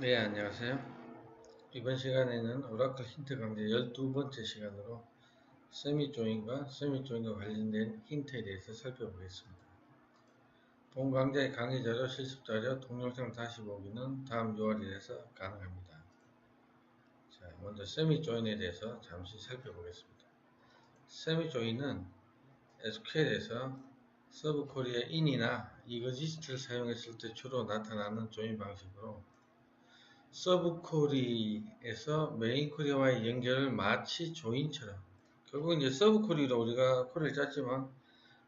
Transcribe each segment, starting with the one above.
네, 안녕하세요. 이번 시간에는 오라클 힌트 강좌 12번째 시간으로 세미조인과 세미조인과 관련된 힌트에 대해서 살펴보겠습니다. 본 강좌의 강의 자료, 실습 자료, 동영상 다시 보기는 다음 URL에서 가능합니다. 자, 먼저 세미조인에 대해서 잠시 살펴보겠습니다. 세미조인은 SQL에서 서브코리아 in이나 이거지스트를 사용했을 때 주로 나타나는 조인 방식으로 서브 코리에서 메인 코리와의 연결을 마치 조인처럼 결국 이제 서브 코리로 우리가 코리를 짰지만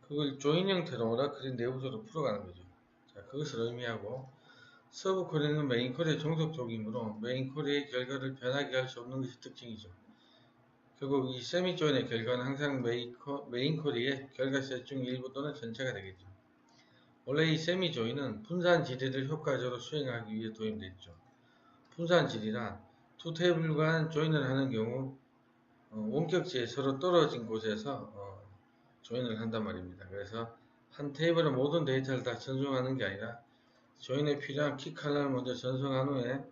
그걸 조인 형태로 오라클이 내부적으로 풀어가는 거죠. 자, 그것을 의미하고 서브 코리는 메인 코리의 종속 쪽이므로 메인 코리의 결과를 변하게 할 수 없는 것이 특징이죠. 결국 이 세미 조인의 결과는 항상 코, 메인 코리의 결과 셋 중 일부 또는 전체가 되겠죠. 원래 이 세미 조인은 분산 지리를 효과적으로 수행하기 위해 도입됐죠. 분산질이란 두 테이블 간 조인을 하는 경우 어, 원격지에 서로 떨어진 곳에서 어, 조인을 한단 말입니다. 그래서 한 테이블의 모든 데이터를 다 전송하는 게 아니라 조인에 필요한 키 칼럼을 먼저 전송한 후에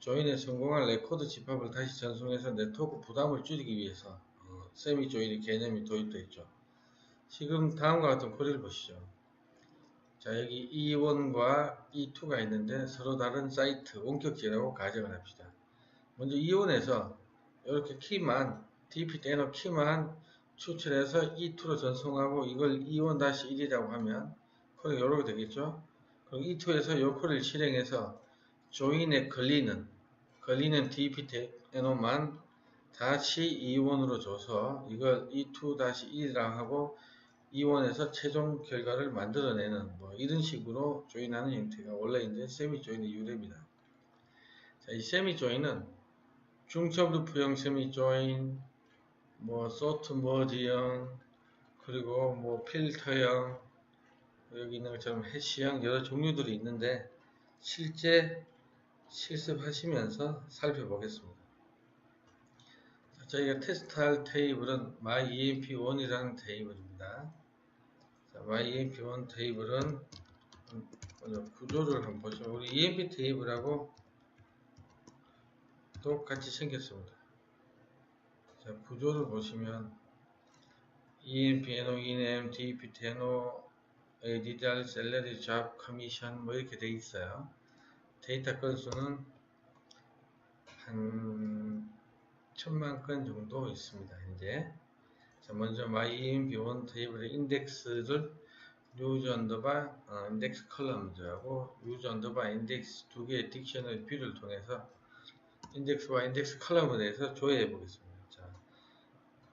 조인에 성공한 레코드 집합을 다시 전송해서 네트워크 부담을 줄이기 위해서 어, 세미 조인의 개념이 도입되어 있죠. 지금 다음과 같은 코리를 보시죠. 자 여기 E1과 E2가 있는데 서로 다른 사이트 원격지라고 가정을 합시다. 먼저 E1에서 이렇게 키만 DP 대너 키만 추출해서 E2로 전송하고 이걸 E1-1이라고 하면 코드가 이렇게 되겠죠. 그럼 E2에서 이 코드를 실행해서 조인에 걸리는 걸리는 DP 대너만 다시 E1으로 줘서 이걸 E2-1이라고 하고 이원에서 최종 결과를 만들어내는 뭐 이런 식으로 조인하는 형태가 원래 이제 세미 조인의 유래입니다. 자, 이 세미 조인은 중첩 루프형 세미 조인, 뭐 소트 머지형, 그리고 뭐 필터형, 여기 있는 것처럼 해시형 여러 종류들이 있는데 실제 실습하시면서 살펴보겠습니다. 자, 저희가 테스트할 테이블은 myemp1이라는 테이블입니다. 자, myemp1 테이블은 먼저 구조를 한번 보시면 우리 emp 테이블하고 똑같이 생겼습니다. 자, 구조를 보시면 emp, no, enm, dp, no, adr, salary, job, commission 뭐 이렇게 돼 있어요. 데이터 건수는 한 천만 건 정도 있습니다. 현재 자, 먼저 myemp1 테이블의 인덱스를 use 언더바 어, 인덱스 컬럼즈하고 use 언더바 인덱스 두 개의 딕셔너리 뷰를 통해서 인덱스와 인덱스 컬럼에 대해서 조회해 보겠습니다. 자,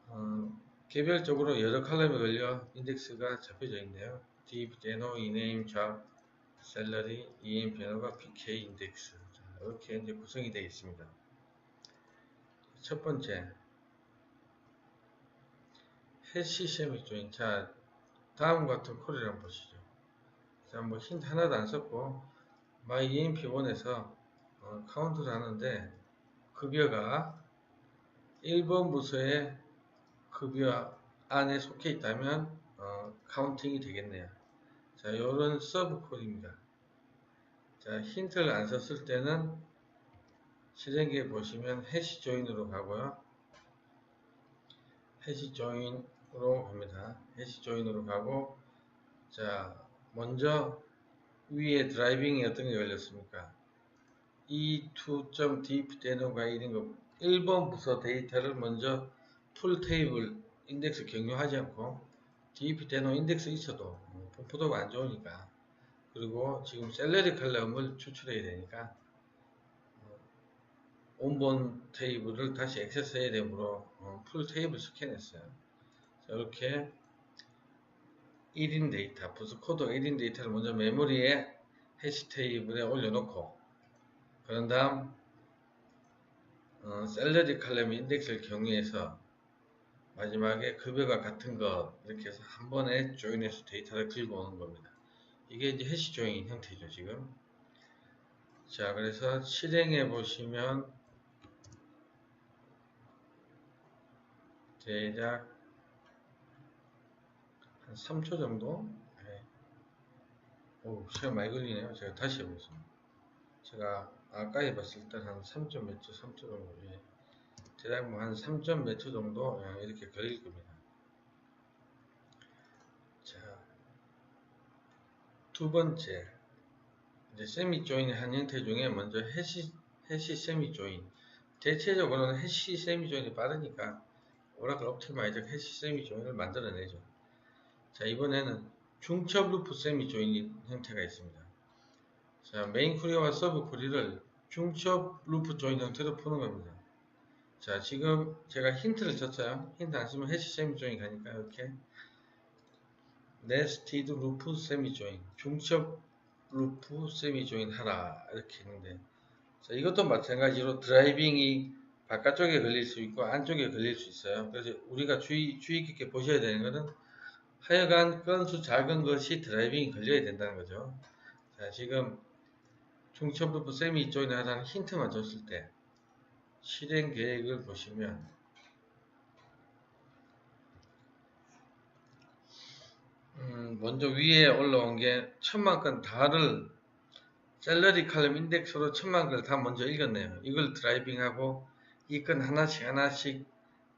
어, 개별적으로 여러 컬럼에 걸려 인덱스가 잡혀져 있네요. deep, deno, ename, job, salary, em, deno가 pk 인덱스 자, 이렇게 이제 구성이 되어 있습니다. 첫 번째 해시 셈이 조인. 자, 다음 같은 코리를 한번 보시죠. 자, 뭐 힌트 하나도 안 썼고 myemp1에서 어, 카운트를 하는데 급여가 1번 부서의 급여 안에 속해 있다면 어, 카운팅이 되겠네요. 자, 요런 서브 콜입니다. 자, 힌트를 안 썼을 때는 실행기에 보시면 해시 조인으로 가고요. 해시 조인 으로 갑니다. 해시 조인으로 가고 자 먼저 위에 드라이빙이 어떤 게 걸렸습니까? e2.deep 데노가 이런 거 1번 부서 데이터를 먼저 풀 테이블 인덱스 경유하지 않고 deep 데노 인덱스 있어도 분포도가 안 좋으니까 그리고 지금 셀러리 컬럼을 추출해야 되니까 온본 테이블을 다시 액세스 해야 되므로 풀 테이블 스캔했어요. 이렇게 1인 데이터, 부스 코드 1인 데이터를 먼저 메모리에 해시 테이블에 올려놓고 그런 다음 어, 셀러리 칼럼 인덱스를 경유해서 마지막에 급여가 같은 것 이렇게 해서 한 번에 조인해서 데이터를 긁어 오는 겁니다. 이게 이제 해시 조인 형태죠 지금. 자 그래서 실행해 보시면 대략 한 3초 정도 네. 오 시간 많이 걸리네요 제가 다시 해보겠습니다 제가 아까 해봤을 때 한 3점 몇 초, 3초 정도, 예. 대략 뭐 한 3점 몇 초 정도 예, 이렇게 걸릴 겁니다. 자, 두 번째, 이제 세미 조인의 한 형태 중에 먼저 해시, 해시 세미 조인. 대체적으로는 해시 세미 조인이 빠르니까 오라클 옵티마이저 해시 세미 조인을 만들어내죠. 자, 이번에는 중첩 루프 세미 조인 형태가 있습니다. 자, 메인 코리와 서브 코리를 중첩 루프 조인 형태로 푸는 겁니다. 자, 지금 제가 힌트를 줬어요. 힌트 안 쓰면 해시 세미 조인 가니까 이렇게 네스티드 루프 세미 조인, 중첩 루프 세미 조인 하라 이렇게 했는데 자, 이것도 마찬가지로 드라이빙이 바깥쪽에 걸릴 수 있고 안쪽에 걸릴 수 있어요. 그래서 우리가 주의, 주의 깊게 보셔야 되는 것은 하여간 건수 작은 것이 드라이빙이 걸려야 된다는 거죠. 자, 지금 중첩루프 세미 조인에 하나는 힌트만 줬을 때 실행 계획을 보시면 음, 먼저 위에 올라온 게 천만 건 다를 셀러리 칼럼 인덱스로 천만 건을 다 먼저 읽었네요. 이걸 드라이빙하고 이 건 하나씩 하나씩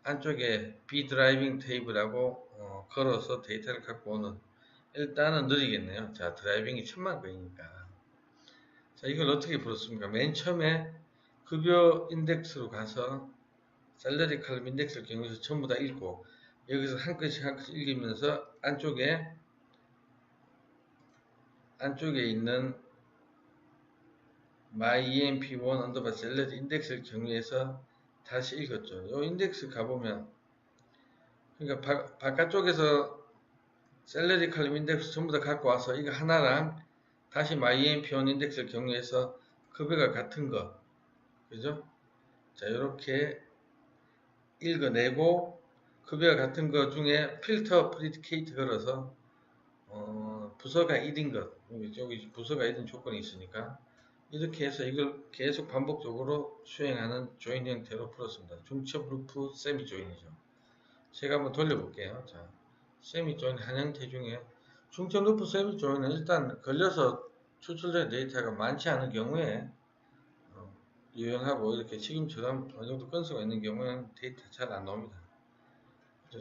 안쪽에 비드라이빙 테이블하고 어, 걸어서 데이터를 갖고 오는 일단은 느리겠네요. 자 드라이빙이 천만 건이니까 자 이걸 어떻게 풀었습니까? 맨 처음에 급여 인덱스로 가서 셀러리 칼럼 인덱스를 경유해서 전부 다 읽고 여기서 한 건씩 한 건씩 읽으면서 안쪽에 안쪽에 있는 myemp1 언더바 셀러리 인덱스를 경유해서 다시 읽었죠. 이 인덱스 가보면 그러니까 바, 바깥쪽에서 셀러리 칼럼 인덱스 전부 다 갖고 와서 이거 하나랑 다시 myemp1 인덱스를 경유해서 급여가 같은 거 그죠? 자 이렇게 읽어내고 급여가 같은 것 중에 필터 프리디케이트 걸어서 어, 부서가 1인 것 여기 부서가 1인 조건이 있으니까 이렇게 해서 이걸 계속 반복적으로 수행하는 조인 형태로 풀었습니다. 중첩 루프 세미 조인이죠. 제가 한번 돌려볼게요. 자, 세미 조인 한 형태 중에 중첩 루프 세미 조인은 일단 걸려서 추출된 데이터가 많지 않은 경우에 어, 유용하고 이렇게 지금처럼 어느 정도 건수가 있는 경우에는 데이터 잘 안 나옵니다.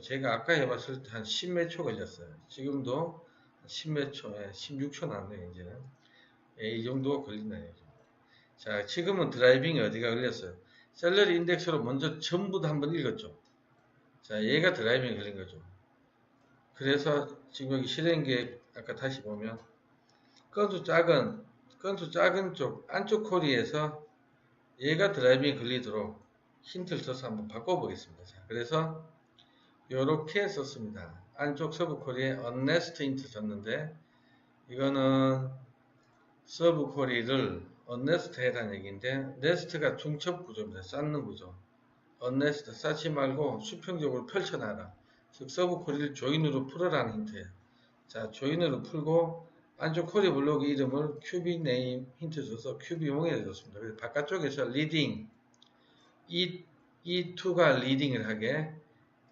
제가 아까 해봤을 때 한 10몇 초 걸렸어요. 지금도 10몇 초에 16초 남네요, 이제는. 예, 이 정도 걸린다는 얘기죠. 자, 지금은 드라이빙이 어디가 걸렸어요? 셀러리 인덱스로 먼저 전부 다 한번 읽었죠. 자, 얘가 드라이빙이 걸린 거죠. 그래서 지금 여기 실행 계획 아까 다시 보면 건수 작은 건수 작은 쪽 안쪽 코리에서 얘가 드라이빙이 걸리도록 힌트를 써서 한번 바꿔보겠습니다. 자, 그래서 이렇게 썼습니다. 안쪽 서브 코리에 unNest int 줬는데 이거는 서브 코리를 unNest 해라는 얘기인데 nest가 중첩 구조입니다. 쌓는 구조. unNest 쌓지 말고 수평적으로 펼쳐놔라. 즉 서브 코리를 조인으로 풀어라는 힌트예요. 자 조인으로 풀고 안쪽 코리 블록 이름을 큐비 네임 힌트 줘서 큐비 몽에 줬습니다. 바깥쪽에서 리딩 이, E2가 리딩을 하게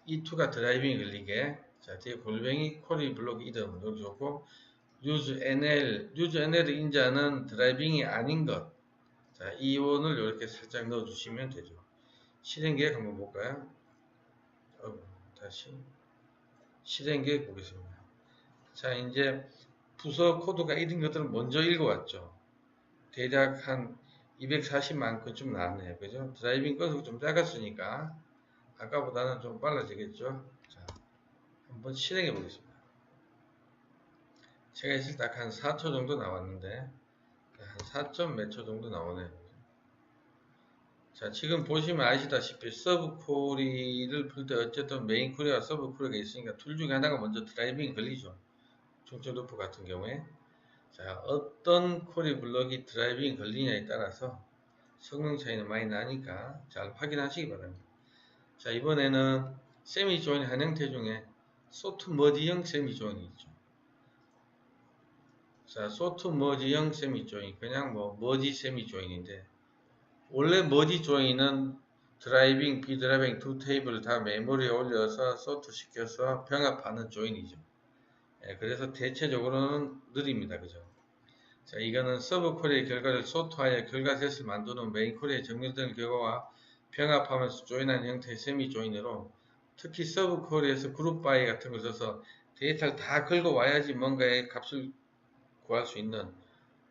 E2가 드라이빙이 걸리게 자 뒤에 골뱅이 코리 블록 이름 넣어주고 use NL use NL을 인자는 드라이빙이 아닌 것 자, 이온을 이렇게 살짝 넣어주시면 되죠. 실행계획 한번 볼까요? 어, 다시 실행계획 보겠습니다. 자, 이제 부서 코드가 1인 것들은 먼저 읽어왔죠. 대략 한 240만 건쯤 나왔네요. 그죠? 드라이빙 건수가 좀 작았으니까 아까보다는 좀 빨라지겠죠. 자, 한번 실행해 보겠습니다. 제가 있을 때 한 4초 정도 나왔는데 한 4점 몇 초 정도 나오네요. 자, 지금 보시면 아시다시피 서브 코리를 풀 때 어쨌든 메인 코리와 서브 코리가 있으니까 둘 중에 하나가 먼저 드라이빙이 걸리죠. 중점 루프 같은 경우에 자, 어떤 코리 블럭이 드라이빙이 걸리냐에 따라서 성능 차이는 많이 나니까 잘 확인하시기 바랍니다. 자 이번에는 세미 조인 한 형태 중에 소트 머지형 세미 조인이 있죠. 자 소트 머지형 세미 조인 그냥 뭐 머지 세미 조인인데 원래 머지 조인은 드라이빙, 비드라이빙 두 테이블을 다 메모리에 올려서 소트 시켜서 병합하는 조인이죠. 예, 그래서 대체적으로는 느립니다. 그죠? 자, 이거는 서브 코리의 결과를 소토하여 결과셋을 만드는 메인 코리의 정렬된 결과와 병합하면서 조인한 형태의 세미 조인으로 특히 서브 코리에서 그룹 바이 같은 걸 써서 데이터를 다 긁어 와야지 뭔가의 값을 구할 수 있는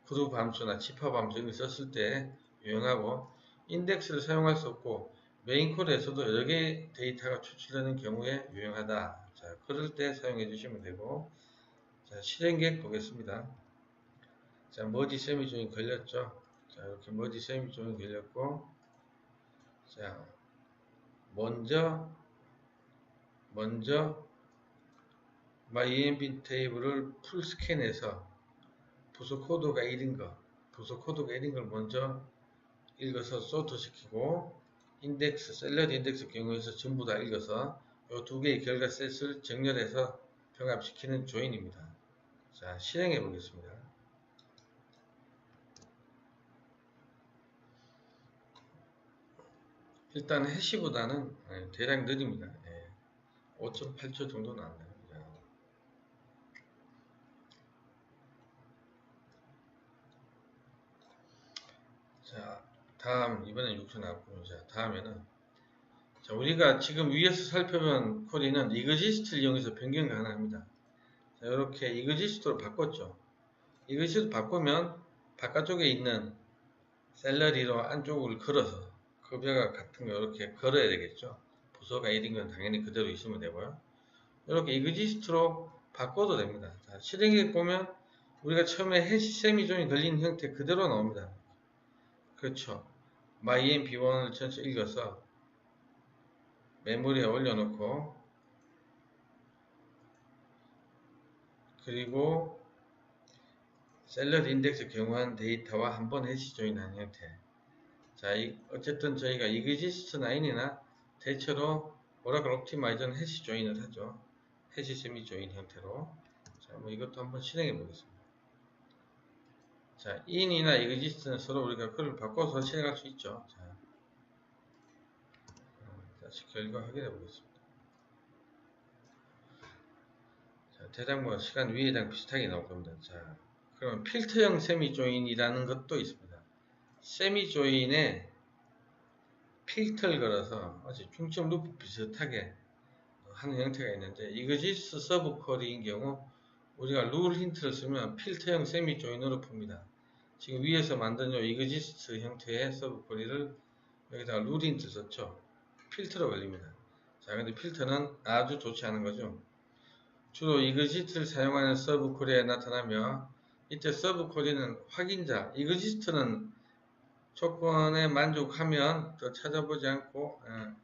그룹 함수나 집합 함수 이런 걸 썼을 때 유용하고 인덱스를 사용할 수 없고 메인 콜에서도 여러 개의 데이터가 추출되는 경우에 유용하다. 자, 그럴 때 사용해 주시면 되고 자, 실행 계획 보겠습니다. 자, 머지 세미 조인 걸렸죠? 자, 이렇게 머지 세미 조인 걸렸고 자, 먼저 먼저 myemp 테이블을 풀 스캔해서 부서 코드가 1인 거, 부서 코드가 1인 걸 먼저 읽어서 소트 시키고 인덱스, 샐러드 인덱스 경우에서 전부 다 읽어서 이 두 개의 결과 셋을 정렬해서 병합시키는 조인입니다. 자, 실행해 보겠습니다. 일단 해시보다는 예, 대략 느립니다. 5.8초 정도 나왔네요. 자, 다음 이번엔 6초 나왔고 자, 다음에는 자, 우리가 지금 위에서 살펴본 코디는 이그지스트를 이용해서 변경 가능합니다. 자, 이렇게 이그지스트로 바꿨죠. 이그지스트 바꾸면 바깥쪽에 있는 셀러리로 안쪽을 걸어서 급여가 같은 거 이렇게 걸어야 되겠죠. 부서가 1인 건 당연히 그대로 있으면 되고요. 이렇게 이그지스트로 바꿔도 됩니다. 자, 실행에 보면 우리가 처음에 해시 세미존이 걸린 형태 그대로 나옵니다. 그렇죠. myemp1을 전체 읽어서 메모리에 올려놓고 그리고 셀러드 인덱스 경우한 데이터와 한번 해시 조인한 형태 자, 이, 어쨌든 저희가 이그지스트 9이나 대체로 오라클 옵티마이저는 해시 조인을 하죠. 해시 세미 조인 형태로 자, 뭐 이것도 한번 실행해 보겠습니다. 자, in이나 exist는 서로 우리가 그걸 바꿔서 실행할 수 있죠. 자, 다시 결과 확인해 보겠습니다. 자, 뭐 시간 위에랑 비슷하게 나올 겁니다. 자, 그러면 필터형 세미 조인이라는 것도 있습니다. 세미 조인에 필터를 걸어서 마치 중점 루프 비슷하게 하는 형태가 있는데 이그지스 서브 쿼리인 경우 우리가 룰 힌트를 쓰면 필터형 세미 조인으로 풉니다. 지금 위에서 만든 요 이그지스트 형태의 서브 쿼리를 여기다가 룰 힌트 썼죠. 필터로 걸립니다. 자, 근데 필터는 아주 좋지 않은 거죠. 주로 이그지스트를 사용하는 서브 쿼리에 나타나며 이때 서브 쿼리는 확인자, 이그지스트는 조건에 만족하면 더 찾아보지 않고 예,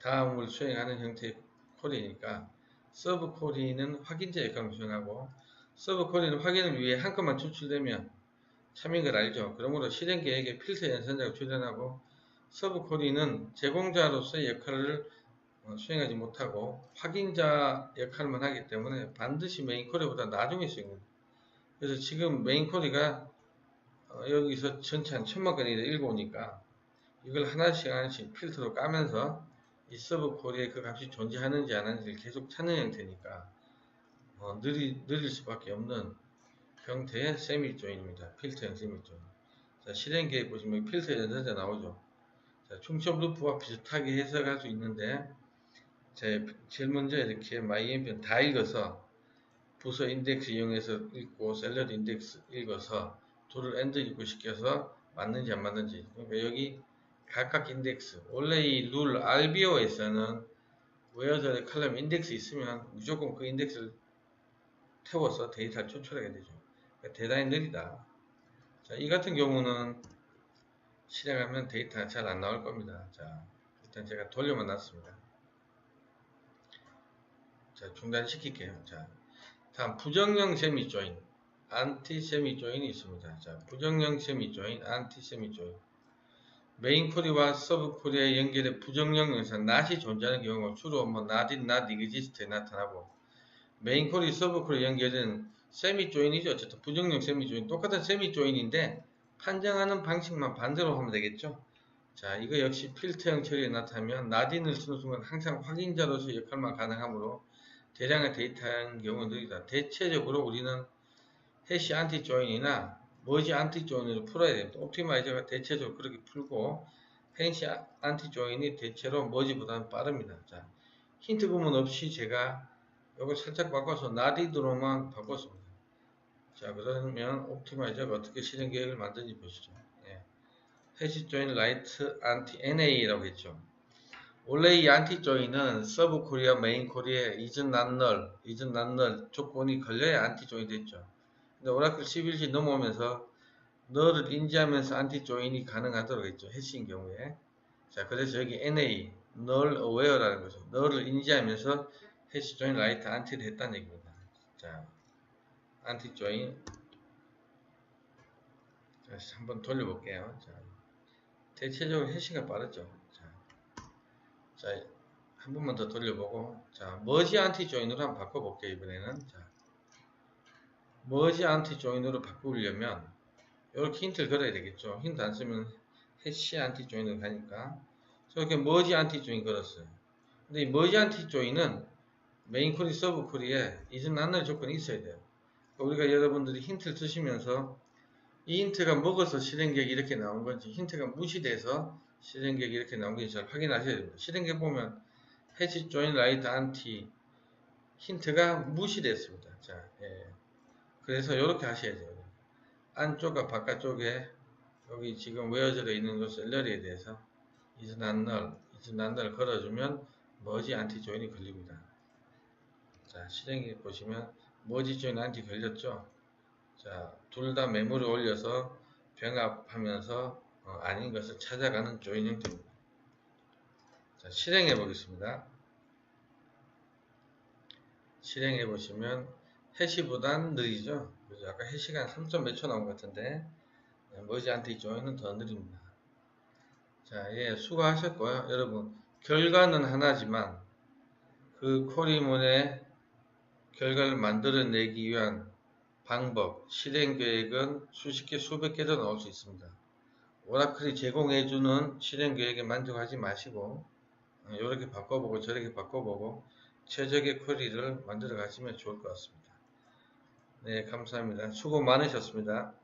다음을 수행하는 형태의 쿼리니까 서브 쿼리는 확인자 역할을 수행하고 서브 쿼리는 확인을 위해 한 건만 추출되면 참인 걸 알죠. 그러므로 실행 계획에 필터 연산자가 출연하고 서브 쿼리는 제공자로서의 역할을 어, 수행하지 못하고 확인자 역할만 하기 때문에 반드시 메인 쿼리보다 나중에 수행합니다. 그래서 지금 메인 쿼리가 어, 여기서 전체 한 천만 건이 읽어오니까 이걸 하나씩 하나씩 필터로 까면서 이 서브 쿼리에 그 값이 존재하는지 안 하는지를 계속 찾는 형태니까 어, 느리, 느릴 수밖에 없는 형태의 세미 조인입니다. 필터형 세미 조인. 자, 실행 계획 보시면 필터 연산자 나오죠. 자, 중첩 루프와 비슷하게 해석할 수 있는데 제, 제일 먼저 이렇게 myMP는 다 읽어서 부서 인덱스 이용해서 읽고 셀러드 인덱스 읽어서 둘을 엔드 입구시켜서 맞는지 안 맞는지 그러니까 여기 각각 인덱스. 원래 이 룰 RBO에서는 웨어절의 칼럼 인덱스 있으면 무조건 그 인덱스를 태워서 데이터를 추출하게 되죠. 그러니까 대단히 느리다. 자, 이 같은 경우는 실행하면 데이터가 잘 안 나올 겁니다. 자 일단 제가 돌려만 놨습니다. 자 중단시킬게요. 자 다음 부정형 세미 조인 안티 세미 조인이 있습니다. 자 부정형 세미 조인 안티 세미 조인 메인 코리와 서브 코리의 연결에 부정형 영상 낫이 존재하는 경우가 주로 뭐 not인 not exist에 나타나고 메인 코리 서브 코리 연결은 세미 조인이죠. 어쨌든 부정형 세미 조인 똑같은 세미 조인인데 판정하는 방식만 반대로 하면 되겠죠. 자 이거 역시 필터형 처리에 나타나면 not인을 쓰는 순간 항상 확인자로서 역할만 가능하므로 대량의 데이터인 경우는 느리다. 대체적으로 우리는 해시 안티 조인이나 머지 안티 조인으로 풀어야 됩니다. 옵티마이저가 대체적으로 그렇게 풀고 해시 안티 조인이 대체로 머지보다는 빠릅니다. 자, 힌트 구문 없이 제가 이걸 살짝 바꿔서 나디드로만 바꿨습니다. 자, 그러면 옵티마이저가 어떻게 실행 계획을 만드는지 보시죠. 예. 해시 조인 라이트 안티 NA라고 했죠. 원래 이 안티 조인은 서브 코리아, 메인 코리아, 이전 난널, 이전 난널 조건이 걸려야 안티 조인이 됐죠. 근데 오라클 11시 넘어오면서 너를 인지하면서 안티 조인이 가능하도록 했죠. 해시인 경우에. 자, 그래서 여기 NA, null aware라는 거죠. 너를 인지하면서 해시 조인 라이트 안티를 했다는 얘기입니다. 자, 안티 조인. 다시 한번 돌려볼게요. 자, 대체적으로 해시가 빠르죠. 자, 자, 한 번만 더 돌려보고, 자, 머지 안티 조인으로 한번 바꿔볼게요. 이번에는. 자, 머지 안티 조인으로 바꾸려면, 이렇게 힌트를 걸어야 되겠죠. 힌트 안 쓰면 해시 안티 조인으로 가니까. 저렇게 머지 안티 조인 걸었어요. 근데 이 머지 안티 조인은 메인 콜이 서브 콜이에 이전 난날 조건이 있어야 돼요. 그러니까 우리가 여러분들이 힌트를 쓰시면서 이 힌트가 먹어서 실행계획이 이렇게 나온 건지 힌트가 무시돼서 실행계획이 이렇게 나온 건지 잘 확인하셔야 됩니다. 실행계획 보면 해시 조인 라이트 안티 힌트가 무시됐습니다. 자, 예. 그래서 이렇게 하셔야 돼요. 안쪽과 바깥쪽에 여기 지금 외워져 있는 요 셀러리에 대해서 이즈 난널, 이즈 난널 걸어주면 머지 안티 조인이 걸립니다. 자, 실행해 보시면 머지 조인 안티 걸렸죠? 자, 둘다 메모를 올려서 병합하면서 어, 아닌 것을 찾아가는 조인 형태입니다. 자, 실행해 보겠습니다. 실행해 보시면 해시보단 느리죠? 그래서 아까 해시가 3점 몇 초 나온 것 같은데 머지 안티 조인은 더 느립니다. 자, 예, 수고하셨고요. 여러분, 결과는 하나지만 그 코리문의 결과를 만들어내기 위한 방법, 실행 계획은 수십 개, 수백 개도 나올 수 있습니다. 오라클이 제공해주는 실행 계획에 만족하지 마시고 이렇게 어, 바꿔보고 저렇게 바꿔보고 최적의 쿼리를 만들어 가시면 좋을 것 같습니다. 네, 감사합니다. 수고 많으셨습니다.